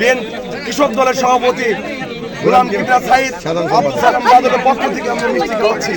Ben কৃষক দলের সভাপতি গোলাম কিবরা সাইদ, আব্দুল সালাম বাদলের পক্ষ থেকে আমরা মিষ্টি খাওয়াচ্ছি।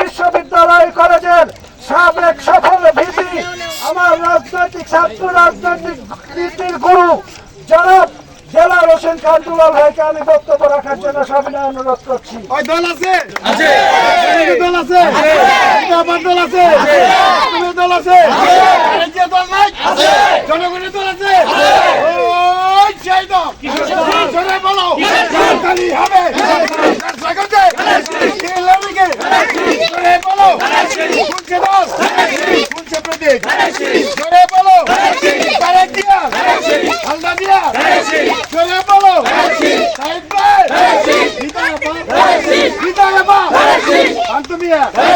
বিশ্ববিদ্যালয় কলেজের সাবেক সফল ছাত্র রাজনৈতিক নীতির গুরু। জনাব জেলা হোসেন খান দুলাল ভাইকে আমি বক্তব্য রাখার জন্য সবিনয় অনুরোধ করছি। দল আছে? আছে। দল আছে? আমার দল আছে? দল আছে? রাজ্যের দল নাই? আছে। জনগণের দল আছে? সেই দল। বলো? হবে। বলো দল কোনছে প্রতীক জোরে বলো তারেক দিয়া হালদা দিয়া জোরে বলো সাইদ ভাই বিদায় বিদায় বা আন্তমিয়া জানায় দাও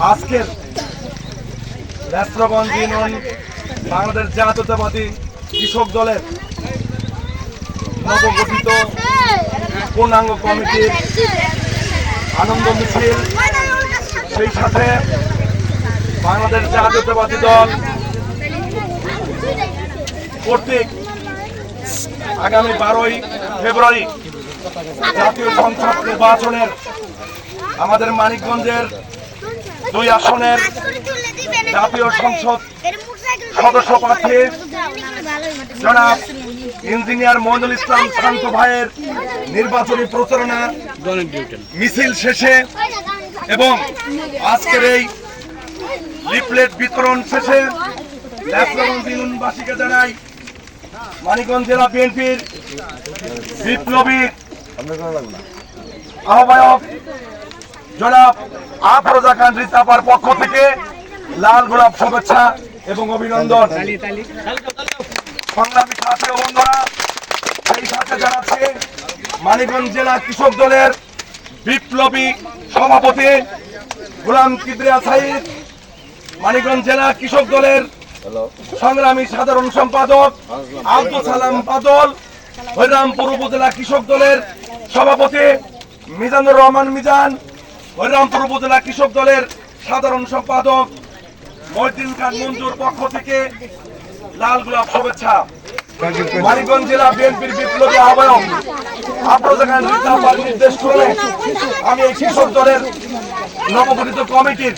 আজকের রাষ্ট্রগঞ্জ ইউনিয়ন বাংলাদেশ জাতীয়তাবাদী কৃষক দলের নবগঠিত পূর্ণাঙ্গ কমিটির আনন্দ মিছিল। সেই সাথে বাংলাদেশ জাতীয়তাবাদী দল কর্তৃক আগামী বারোই ফেব্রুয়ারি জাতীয় সংসদ নির্বাচনের আমাদের মানিকগঞ্জের দুই আসনের জাতীয় সংসদ সদস্য প্রার্থী জনাব ইঞ্জিনিয়ার মইনুল ইসলাম শান্ত ভাইয়ের নির্বাচনী প্রচারণা মিছিল শেষে এবং আজকের এই লিফলেট বিতরণ শেষে ইউনিয়নবাসীকে জানাই মানিকগঞ্জ জেলা বিএনপির বিপ্লবী আহ্বায়ক জনাব আফরোজা খান রিতাপার পক্ষ থেকে লাল গোলাপ শুভেচ্ছা এবং অভিনন্দন। সংগ্রামী সাথে বন্ধুরা, সেই সাথে জানাচ্ছি মানিকগঞ্জ জেলা কৃষক দলের বিপ্লবী সভাপতি গোলাম কিবরিয়া সাইদ, মানিকগঞ্জ জেলা কৃষক দলের সংগ্রামী সাধারণ সম্পাদক আব্দুল সালাম বাদল হরিরামপুর উপজেলা কৃষক দলের সভাপতি মিজানুর রহমান মিজান হরিরামপুর উপজেলা কৃষক দলের সাধারণ সম্পাদক মহিদিন খান মঞ্জুর পক্ষ থেকে লাল গোলাপ শুভেচ্ছা। মানিকগঞ্জ জেলা বিএনপির বিপ্লবী আহ্বায়ক আফরোজা খান নির্দেশ করে, আমি এই কৃষক দলের নবগঠিত কমিটির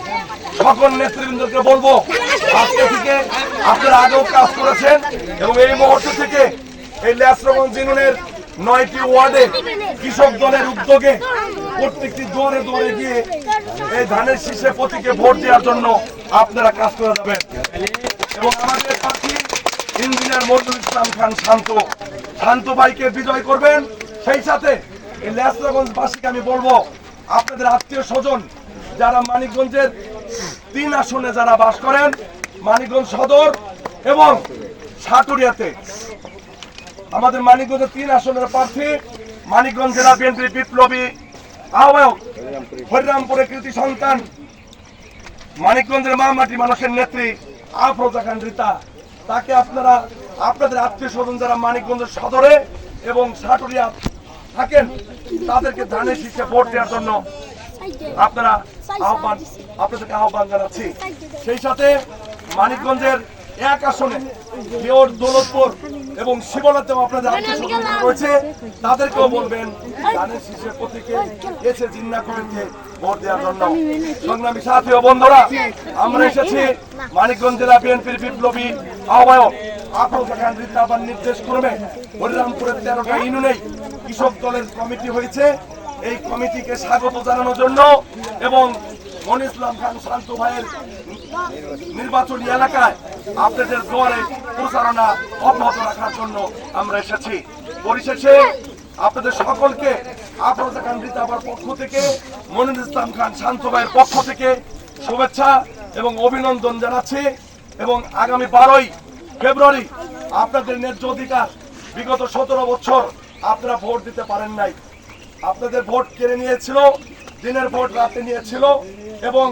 সকল নেতৃবৃন্দকে বলব, আজকে থেকে আপনারা আগেও কাজ করেছেন এবং এই মুহূর্ত থেকে এই ল্যাসরগঞ্জ ইউনিয়নের নয়টি ওয়ার্ডে কৃষক দলের উদ্যোগে প্রত্যেকটি দৌড়ে দৌড়ে গিয়ে এই ধানের শীষে প্রতীকে ভোট দেওয়ার জন্য আপনারা কাজ করে যাবেন। এবং আমাদের প্রার্থী ইঞ্জিনিয়ার মজুর ইসলাম খান শান্ত। শান্ত ভাইকে বিজয় করবেন। সেই সাথে এই ল্যাসরাগঞ্জ বাসীকে আমি বলব, আপনাদের আত্মীয় স্বজন যারা মানিকগঞ্জের তিন আসনে যারা বাস করেন, মানিকগঞ্জ সদর এবং সাটুরিয়াতে আমাদের মানিকগঞ্জের তিন আসনের প্রার্থী, মানিকগঞ্জ জেলা বিএনপির বিপ্লবী আহ্বায়ক হরিরামপুরের কৃতি সন্তান, মানিকগঞ্জের মা মাটি মানুষের নেত্রী আফরোজা খান রীতা। তাকে আপনারা, আপনাদের আত্মীয় স্বজন যারা মানিকগঞ্জের সদরে এবং সাটুরিয়া থাকেন, তাদেরকে ধানের শীর্ষে ভোট দেওয়ার জন্য আপনারা আহ্বান আপনাদেরকে আহ্বান জানাচ্ছি। সেই সাথে মানিকগঞ্জের এক আসনে দেওর দৌলতপুর এবং শিবনাথেও আপনাদের আত্মীয় রয়েছে। তাদেরকেও বলবেন ধানের শীর্ষে প্রতীকে এসে জিন্না কমিটিতে ভোট দেওয়ার জন্য। সংগ্রামী সাথী বন্ধুরা, আমরা এসেছি মানিকগঞ্জ জেলা বিএনপির বিপ্লবী আহ্বায়ক নির্দেশ করবে হরিরামপুরের তেরোটা ইউনিয়নে কৃষক দলের কমিটি হয়েছে। এই কমিটিকে স্বাগত জানানোর জন্য এবং মন ইসলাম খান শান্ত ভাইয়ের নির্বাচনী এলাকায় আপনাদের দুয়ারে প্রচারণা অব্যাহত রাখার জন্য আমরা এসেছি। পরিশেষে আপনাদের সকলকে আফরোজা খান রিতাবার পক্ষ থেকে, মনির ইসলাম খান শান্ত ভাইয়ের পক্ষ থেকে শুভেচ্ছা এবং অভিনন্দন জানাচ্ছি এবং আগামী বারোই ফেব্রুয়ারি আপনাদের ন্যায্য অধিকার, বিগত সতেরো বছর আপনারা ভোট দিতে পারেন নাই। আপনাদের ভোট কেড়ে নিয়েছিল দিনের ভোট রাতে নিয়েছিল এবং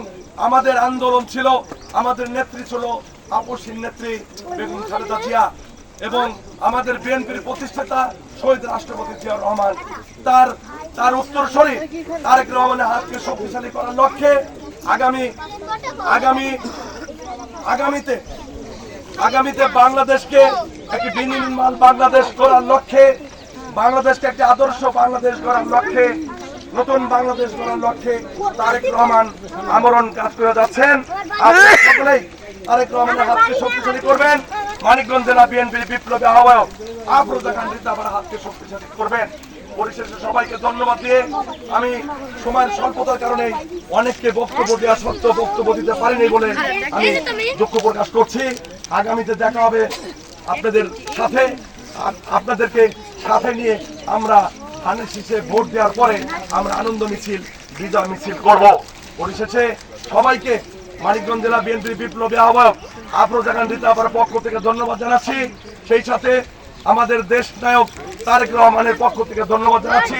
আমাদের আন্দোলন ছিল, আমাদের নেত্রী ছিল আপসীর নেত্রী বেগম খালেদা জিয়া এবং আমাদের বিএনপির প্রতিষ্ঠাতা শহীদ রাষ্ট্রপতি জিয়া রহমান। তার তার উত্তরসূরি তারেক রহমানের হাতকে শক্তিশালী করার লক্ষ্যে আগামী আগামী, আগামীতে আগামীতে বাংলাদেশকে একটি বিনির্মাণ বাংলাদেশ করার লক্ষ্যে, বাংলাদেশকে একটি আদর্শ বাংলাদেশ করার লক্ষ্যে নতুন বাংলাদেশ গড়ার লক্ষ্যে তারেক রহমান আমরণ কাজ করে যাচ্ছেন। আপনারা সকলেই তারেক রহমানের হাতকে শক্তিশালী করবেন। মানিকগঞ্জ জেলা বিএনপির বিপ্লবী আহ্বায়ক আফরোজা খান রিতাবার হাতকে শক্তিশালী করবেন। পরিশেষে সবাইকে ধন্যবাদ দিয়ে আমি সময়ের স্বল্পতার কারণে অনেককে বক্তব্য দেওয়া সত্ত্বেও বক্তব্য দিতে পারিনি বলে আমি দুঃখ প্রকাশ করছি। আগামীতে দেখা হবে আপনাদের সাথে। আপনাদেরকে সাথে নিয়ে আমরা ধানের শীষে ভোট দেওয়ার পরে আমরা আনন্দ মিছিল, বিজয় মিছিল করব। পরিশেষে সবাইকে মানিকগঞ্জ জেলা বিএনপি বিপ্লবী আহ্বায়ক আফরোজাগান রিতাবার পক্ষ থেকে ধন্যবাদ জানাচ্ছি। সেই সাথে আমাদের দেশ নায়ক তারেক রহমানের পক্ষ থেকে ধন্যবাদ জানাচ্ছি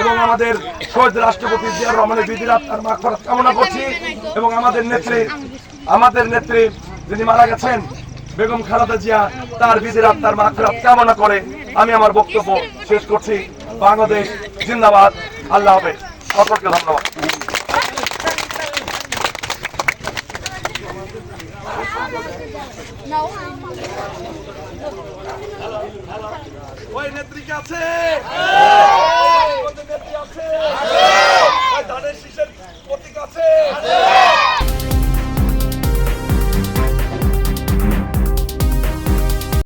এবং আমাদের শহীদ রাষ্ট্রপতি জিয়া রহমানের বিধির আত্মার মাগফিরাত কামনা করছি এবং আমাদের নেত্রী আমাদের নেত্রী যিনি মারা গেছেন, বেগম খালেদা জিয়া, তার বিধির আত্মার মাগফিরাত কামনা করে আমি আমার বক্তব্য শেষ করছি। বাংলাদেশ জিন্দাবাদ। আল্লাহ হবে সকলকে ধন্যবাদ। ওই নেত্রী আছে।